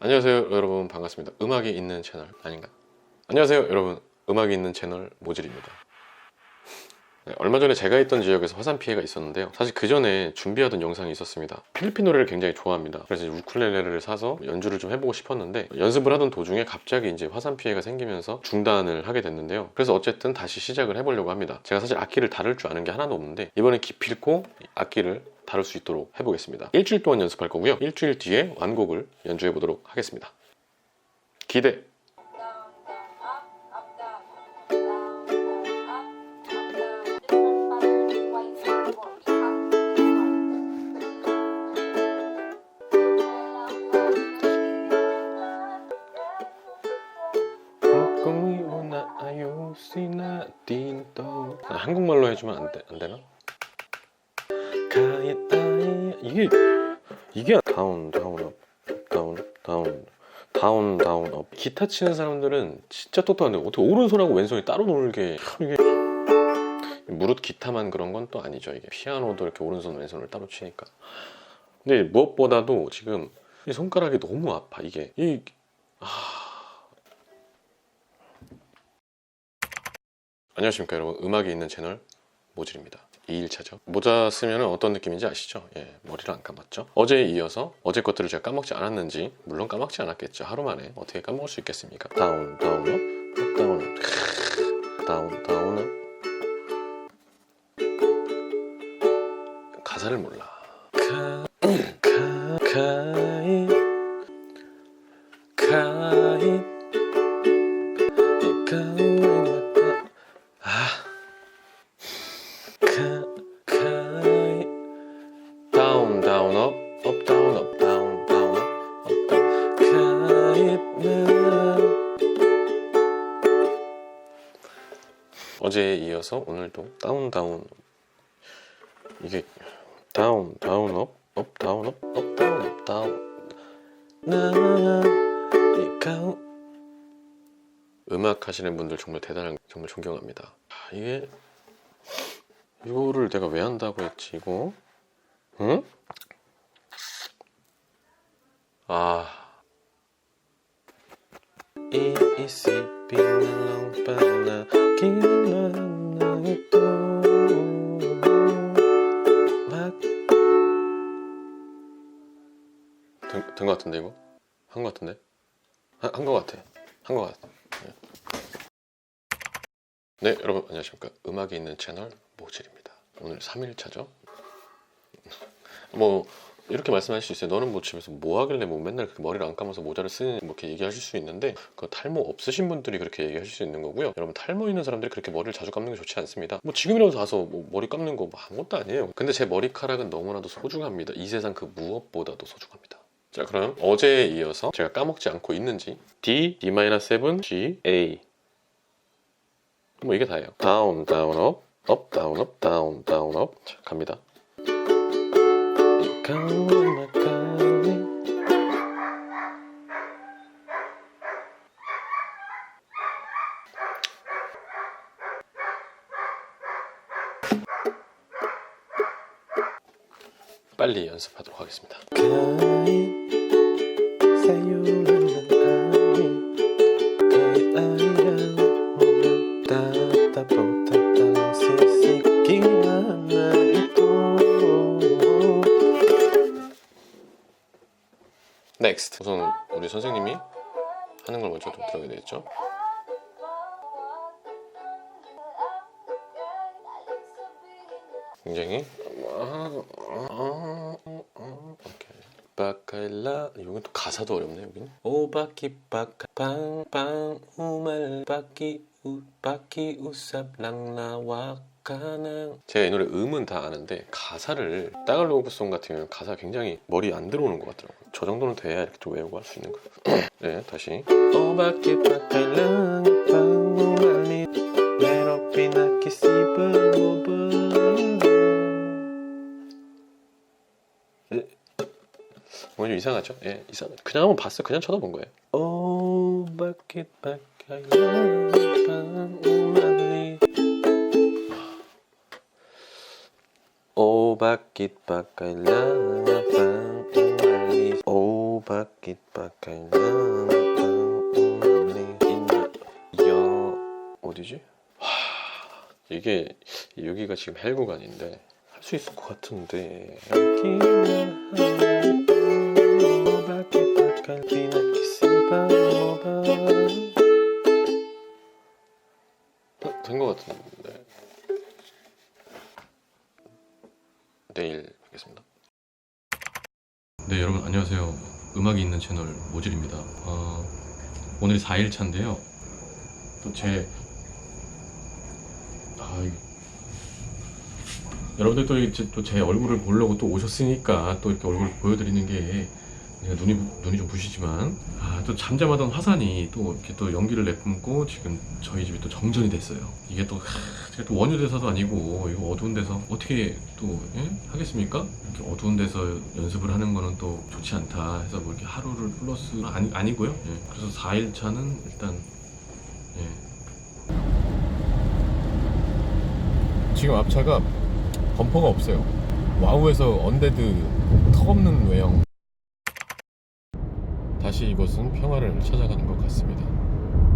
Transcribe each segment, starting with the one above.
안녕하세요 여러분. 반갑습니다. 음악이 있는 채널 아닌가? 안녕하세요 여러분. 음악이 있는 채널 모질입니다 네, 얼마 전에 제가 있던 지역에서 화산 피해가 있었는데요. 사실 그 전에 준비하던 영상이 있었습니다. 필리핀 노래를 굉장히 좋아합니다. 그래서 우쿨렐레를 사서 연주를 좀 해보고 싶었는데 연습을 하던 도중에 갑자기 이제 화산 피해가 생기면서 중단을 하게 됐는데요. 그래서 어쨌든 다시 시작을 해보려고 합니다. 제가 사실 악기를 다룰 줄 아는 게 하나도 없는데 이번에 기필코 악기를 다룰 수 있도록 해보겠습니다. 일주일 동안 연습할 거고요. 일주일 뒤에 완곡을 연주해 보도록 하겠습니다. 기대 해주면 안, 돼, 안 되나? 이게 이게 다운 다운 업 다운 다운 다운 다운 업. 기타 치는 사람들은 진짜 똑똑한데 어떻게 오른손하고 왼손이 따로 놀게. 참 이게 무릇 기타만 그런 건 또 아니죠 이게. 피아노도 이렇게 오른손 왼손을 따로 치니까. 근데 무엇보다도 지금 이 손가락이 너무 아파 이게. 이 안녕하십니까 여러분. 음악이 있는 채널 모질입니다. 2일차죠 모자 쓰면 어떤 느낌인지 아시죠? 예, 머리를 안 감았죠? 어제에 이어서 어제 것들을 제가 까먹지 않았는지 물론 까먹지 않았겠죠. 하루 만에 어떻게 까먹을 수 있겠습니까? 다운 다운 업 업, 다운 업. 크으, 다운 다운 업. 가사를 몰라. 가, 가, 가이 가이 이어서 오늘도 다운 다운 이게 다운 다운 업, 업 다운 업, 업 다운 업 다운 가운 음악 하시는 분들 정말 대단한 정말 존경합니다. 아, 이게 이거를 내가 왜 한다고 했지 이거? 응? 아. 이이시 비날롱 기나나이 또된것 같은데 이거? 한 것 같은데? 한 것 같아. 한 것 같아. 네, 여러분 안녕하십니까. 음악이 있는 채널 모질입니다. 오늘 3일차죠. 뭐 이렇게 말씀하실 수 있어요. 너는 뭐 집에서 뭐 하길래 뭐 맨날 그렇게 머리를 안 감아서 모자를 쓰는 뭐 이렇게 얘기하실 수 있는데 그 탈모 없으신 분들이 그렇게 얘기하실 수 있는 거고요. 여러분 탈모 있는 사람들이 그렇게 머리를 자주 감는 게 좋지 않습니다. 뭐 지금이라도 가서 뭐 머리 감는 거 뭐 아무것도 아니에요. 근데 제 머리카락은 너무나도 소중합니다. 이 세상 그 무엇보다도 소중합니다. 자 그럼 어제에 이어서 제가 까먹지 않고 있는지 D, D-7, G, A 뭐 이게 다예요 다운 다운 업, 업 다운 업, 다운 다운 업 자, 갑니다 빨리 연습하도록 하겠습니다. 넥스트 우선 우리 선생님이 하는 걸 먼저 좀 들어야 되겠죠? 굉장히 오케이. 바카일라. 여긴 또 가사도 어렵네 여기는. 오바키 바카 빵빵 우말 바키 우 바키 우삽 랑라와 가능 제가 이 노래 음은 다 아는데 가사를 따갈로그송 같은 경우는 가사 굉장히 머리 안 들어오는 것 같더라고요 저 정도는 돼야 이렇게 좀 외우고 할 수 있는 거예요 네 다시 오바키 바카일라 빵 우말리 메로피 나키 시브 오브 뭐좀 이상하죠? 예, 이상. 그냥 한번 봤어. 그냥 쳐다본 거예요. 오, 바퀴 바퀴 오 bakit ba kailangan pang umalis 오 bakit ba kailangan pang umalis 여 어디지? 하, 이게 여기가 지금 헬 구간인데 할 수 있을 것 같은데 채널 모질입니다. 어, 오늘이 4일차인데요. 또 제 아, 이- 여러분들 또 제 얼굴을 보려고 또 오셨으니까 또 이렇게 얼굴 보여드리는 게 눈이 부- 눈이 좀 부시지만 아, 또 잠잠하던 화산이 또 이렇게 또 연기를 내뿜고 지금 저희 집이 또 정전이 됐어요. 이게 또 하, 또 원효 대사도 아니고 이거 어두운 데서 어떻게 또 예? 하겠습니까? 이렇게 어두운 데서 연습을 하는 거는 또 좋지 않다 해서 뭐 이렇게 하루를 플러스 아니 아니고요. 예, 그래서 4일 차는 일단 예. 지금 앞차가 범퍼가 없어요. 와우에서 언데드 턱없는 외형. 다시 이곳은 평화를 찾아가는 것 같습니다.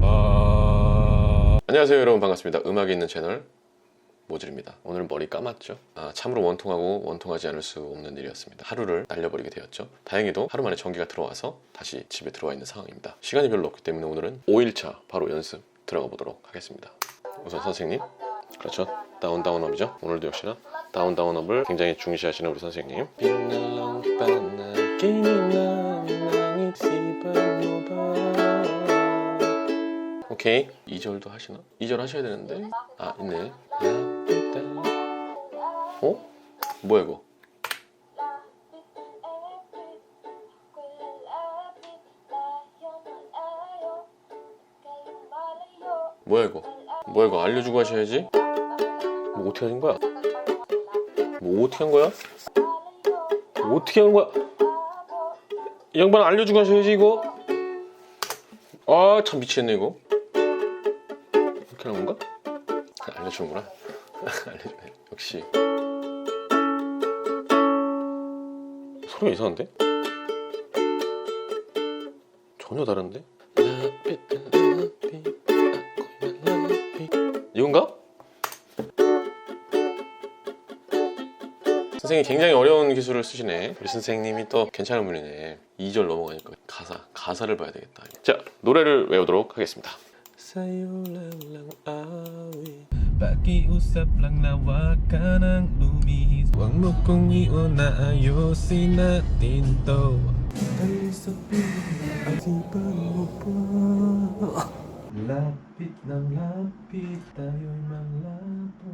아... 안녕하세요 여러분. 반갑습니다. 음악이 있는 채널 모질입니다. 오늘 머리 감았죠? 아, 참으로 원통하고 원통하지 않을 수 없는 일이었습니다. 하루를 날려버리게 되었죠. 다행히도 하루 만에 전기가 들어와서 다시 집에 들어와 있는 상황입니다. 시간이 별로 없기 때문에 오늘은 5일차 바로 연습 들어가 보도록 하겠습니다. 우선 선생님. 그렇죠. 다운 다운업이죠? 오늘도 역시나 다운 다운업을 굉장히 중시하시는 우리 선생님 오케이 2절도 하시나? 2절 하셔야 되는데 아 있네 어? 뭐야 이거 뭐야 이거 뭐야 이거 알려주고 하셔야지 뭐 어떻게 하신 거야? 뭐 어떻게 한 거야? 뭐 어떻게 하는 거야? 이 양반 알려주고 하셔야지 이거 아 참 미치겠네 이거 이렇게 하는 건가? 알려주는구나 알려주네 역시 소리가 이상한데? 전혀 다른데? 이건가? 선생님이 굉장히 어려운 기술을 쓰시네. 우리 선생님이 또 괜찮은 분이네. 2절 넘어가니까 가사, 가사를 봐야 되겠다. 자, 노래를 외우도록 하겠습니다. Pakiusap lang nawa ka ng lumihis Huwag mo kong iuna ayusin natin to Alis sa pinag-isipan mo pa Lapit ng lapit tayo'y malabo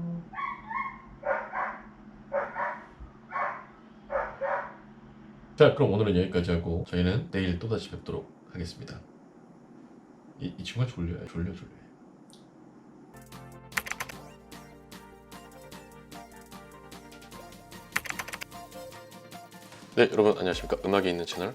자, 그럼 오늘은 여기까지 하고 저희는 내일 또다시 뵙도록 하겠습니다. 이, 이 친구가 졸려요. 졸려, 졸려. 네, 여러분 안녕하십니까? 음악이 있는 채널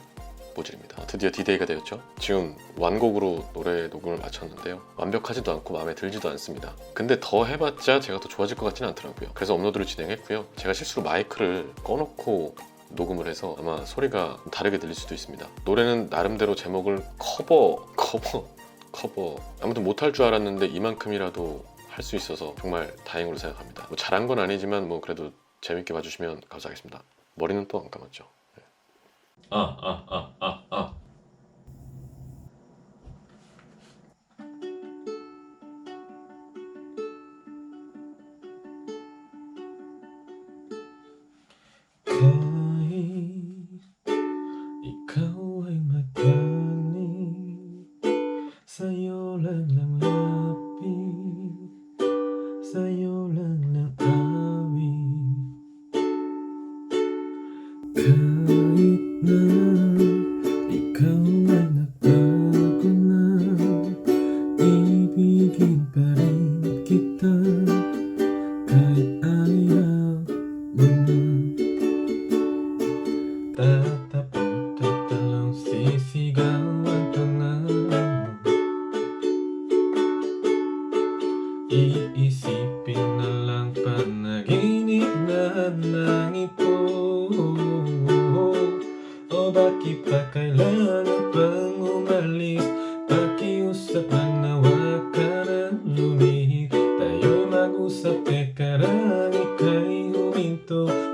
모질입니다. 드디어 디데이가 되었죠. 지금 완곡으로 노래 녹음을 마쳤는데요. 완벽하지도 않고 마음에 들지도 않습니다. 근데 더 해봤자 제가 더 좋아질 것 같지는 않더라고요. 그래서 업로드를 진행했고요. 제가 실수로 마이크를 꺼놓고 녹음을 해서 아마 소리가 다르게 들릴 수도 있습니다. 노래는 나름대로 제목을 커버, 커버, 커버. 아무튼 못할 줄 알았는데 이만큼이라도 할 수 있어서 정말 다행으로 생각합니다. 뭐 잘한 건 아니지만 뭐 그래도 재밌게 봐주시면 감사하겠습니다. 머리는 또 안 감았죠. 아, 아, 아, 아, 아.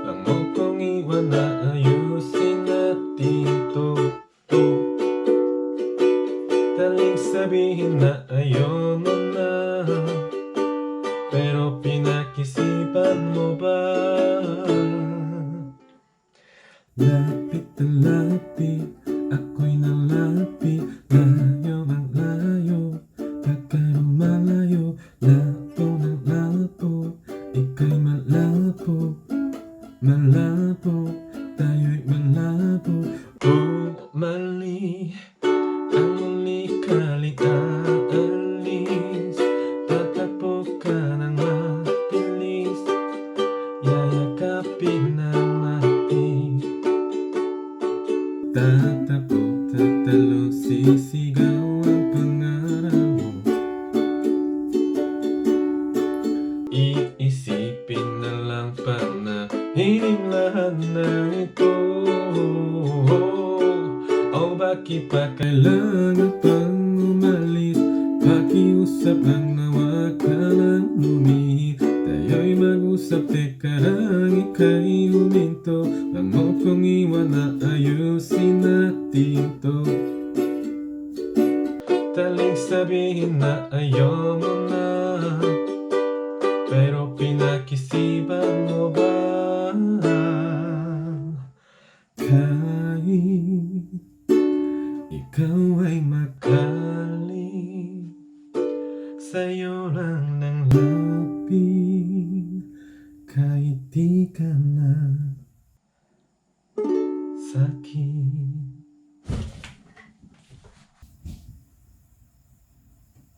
Ang motong iwan na ayaw Pakiusap lang na wag ka lang umihi Tayo'y mag-usap, teka lang, ika'y huminto. Lang mo kong iwan na ayaw